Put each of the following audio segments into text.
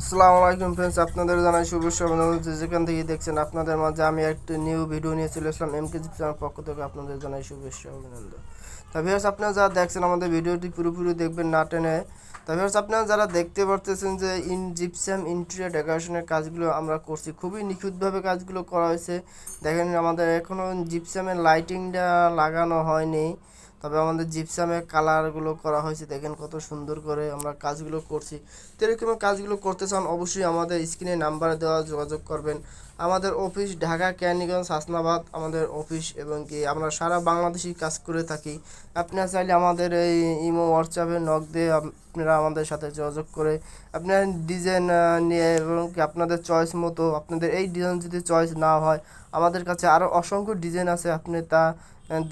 আসসালামু আলাইকুম ফ্রেন্ডস আপনাদের জানাই শুভেচ্ছা অভিনন্দন যেখান থেকে দেখছেন, আপনাদের মাঝে আমি একটা নিউ ভিডিও নিয়ে চলে আসলাম এম কে জিপসার পক্ষ থেকে আপনাদের জানাই শুভেচ্ছা অভিনন্দন তা ভিউয়ার্স আপনারা যারা দেখছেন আমাদের ভিডিওটি পুরোপুরি দেখবেন না টেনে, তা ভিউয়ার্স আপনারা যারা দেখতে পারতেছেন যে ইন জিপসাম ইন্টেরিয়ার ডেকোরেশনের কাজগুলো আমরা করছি, খুবই নিখুঁতভাবে কাজগুলো করা হয়েছে। দেখেন আমাদের এখনও জিপসামের লাইটিংটা লাগানো হয়নি। তবে আমাদের জিপসামের কালারগুলো করা হয়েছে, দেখেন কত সুন্দর করে আমরা কাজগুলো করছি। তো এরকম কাজগুলো করতে চান অবশ্যই আমাদের স্ক্রিনে নাম্বার দেওয়া যোগাযোগ করবেন। আমাদের অফিস ঢাকা ক্যানিগঞ্জ হাসনাবাদ, আমাদের অফিস এবং কি আমরা সারা বাংলাদেশি কাজ করে থাকি। আপনারা চাইলে আমাদের এই ইমো হোয়াটসঅ্যাপে নক দিয়ে আপনারা আমাদের সাথে যোগাযোগ করে আপনার ডিজাইন নিয়ে এবং কি আপনাদের চয়েস মতো, আপনাদের এই ডিজাইন যদি চয়েস না হয়, আমাদের কাছে আরও অসংখ্য ডিজাইন আছে, আপনি তা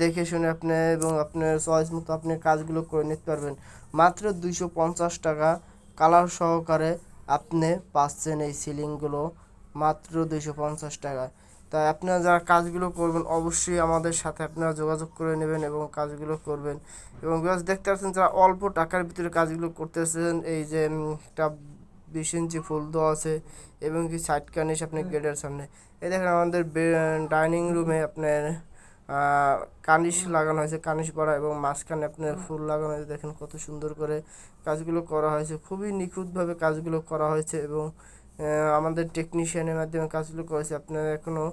দেখে শুনে আপনি এবং আপনার চয়েস মতো আপনি কাজগুলো করে নিতে পারবেন। মাত্র দুইশো পঞ্চাশ টাকা কালার সহকারে আপনি পাচ্ছেন এই সিলিংগুলো মাত্র দুইশো পঞ্চাশ টাকা। তাই আপনারা যারা কাজগুলো করবেন অবশ্যই আমাদের সাথে আপনারা যোগাযোগ করে নেবেন এবং কাজগুলো করবেন। এবং দেখতে পাচ্ছেন যারা অল্প টাকার ভিতরে কাজগুলো করতেছেন এই যে একটা বিশ ইঞ্চি ফুল দেওয়া আছে এবং কি সাইড কার্নিশ আপনি গেটের সামনে। এই দেখেন আমাদের ডাইনিং রুমে আপনার আহ, কার্নিশ লাগানো হয়েছে কানিশ করা এবং মাঝখানে আপনার ফুল লাগানো হয়েছে। দেখেন কত সুন্দর করে কাজগুলো করা হয়েছে। খুবই নিখুঁতভাবে কাজগুলো করা হয়েছে এবং আমাদের টেকনিশিয়ানের মাধ্যমে কাজগুলো করেছে আপনার এখনও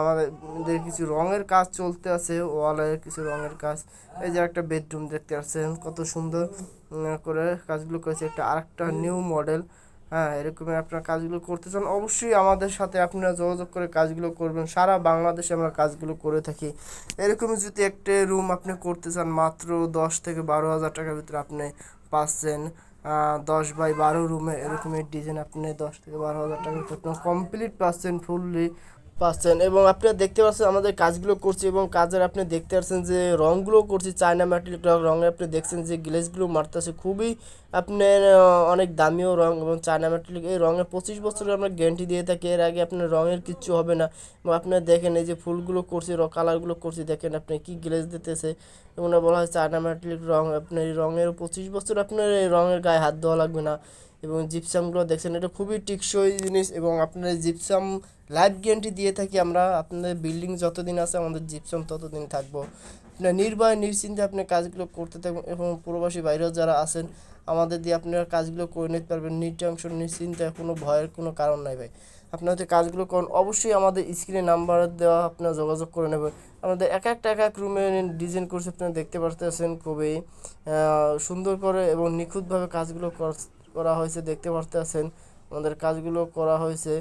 আমাদের কিছু রঙের কাজ চলতে আছে ওয়ালের কিছু রঙের কাজ। এই যে একটা বেডরুম দেখতে পাচ্ছেন কত সুন্দর করে কাজগুলো করেছে। একটা আরেকটা নিউ মডেল হ্যাঁ এরকমই আপনারা কাজগুলো করতে চান অবশ্যই আমাদের সাথে আপনারা যোগাযোগ করে কাজগুলো করবেন। সারা বাংলাদেশে আমরা কাজগুলো করে থাকি। এরকমই যদি একটা রুম আপনি করতে চান, মাত্র দশ থেকে বারো হাজার টাকার ভিতরে আপনি পাচ্ছেন। দশ বাই বারো রুমে এরকমই ডিজাইন আপনি দশ থেকে বারো হাজার টাকার ভিতরে কমপ্লিট পাচ্ছেন ফুললি পাচ্ছেন এবং আপনারা দেখতে পাচ্ছেন আমাদের কাজগুলো করছি এবং কাজের আপনি দেখতে পাচ্ছেন যে রঙগুলো করছি, চায়না ম্যাটেরিয়াল রঙে আপনি দেখছেন যে গ্লেসগুলো মারতেছে। খুবই আপনার অনেক দামিও রং এবং চায়না ম্যাটেরিয়াল। এই রঙের পঁচিশ বছরের আমরা গ্যারান্টি দিয়ে থাকি, এর আগে আপনার রঙের কিচ্ছু হবে না। এবং আপনারা দেখেন এই যে ফুলগুলো করছি কালারগুলো করছি, দেখেন আপনি কি গ্লেস দিতেছে। এবং বলা হয় চায়না ম্যাটেরিয়াল রং, আপনার এই রঙের পঁচিশ বছর আপনার এই রঙের গায়ে হাত দেওয়া লাগবে না। এবং জিপসামগুলো দেখছেন, এটা খুবই টেকসই জিনিস এবং আপনার জিপসাম লাইফ গ্যারান্টি দিয়ে থাকি আমরা। আপনাদের বিল্ডিং যতদিন আছে, আমাদের জিপসাম ততদিন থাকব। আপনার নির্ভয়, নিশ্চিন্তে আপনি কাজগুলো করতে থাকবেন এবং প্রবাসী বাইরেও যারা আছেন, আমাদের দিয়ে আপনারা কাজগুলো করে নিতে পারবেন। নির্টংশ নিশ্চিন্তায় কোনো ভয়ের কোনো কারণ নাই ভাই। আপনারা যদি কাজগুলো করেন, অবশ্যই আমাদের স্ক্রিনে নাম্বার দেওয়া আপনারা যোগাযোগ করে নেবেন। আমাদের এক একটা, এক এক রুমে ডিজাইন করছে, আপনারা দেখতে পারতেছেন খুবই সুন্দর করে এবং নিখুঁতভাবে কাজগুলো কর- হয়েছে, দেখতে পারতেছেন। আমাদের কাজগুলো করা হয়েছে।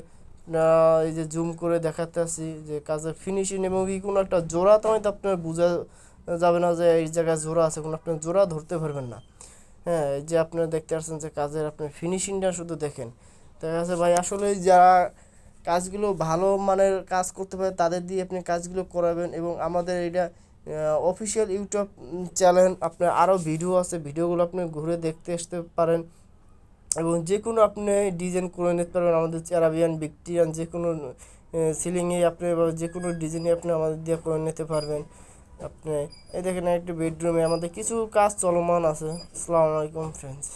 এই যে জুম করে দেখাতে আসি যে কাজের ফিনিশিং এবং কি কোনো একটা জোড়া তো আপনার বোঝা যাবে না যে এই জায়গায় জোড়া আছে, কোনো আপনার জোড়া ধরতে পারবেন না। হ্যাঁ এই যে আপনারা দেখতে পাচ্ছেন যে কাজের আপনার ফিনিশিংটা শুধু দেখেন। দেখা যাচ্ছে ভাই, আসলে যারা কাজগুলো ভালো মানের কাজ করতে পারে, তাদের দিয়ে আপনি কাজগুলো করাবেন এবং আমাদের এটা অফিসিয়াল ইউটিউব চ্যানেল আপনার আরও ভিডিও আছে। ভিডিওগুলো আপনি ঘুরে দেখতে আসতে পারেন। এবং যে কোনো আপনি ডিজাইন করে নিতে পারবেন আমাদের আরাবিয়ান ভিক্টোরিয়ান যে কোনো সিলিংয়ে আপনি বা যে কোনো ডিজাইনে আপনি আমাদের দিয়ে করে নিতে পারবেন। আপনি, এই দেখেন একটা বেডরুমে আমাদের কিছু কাজ চলমান আছে। আসসালামু আলাইকুম ফ্রেন্ডস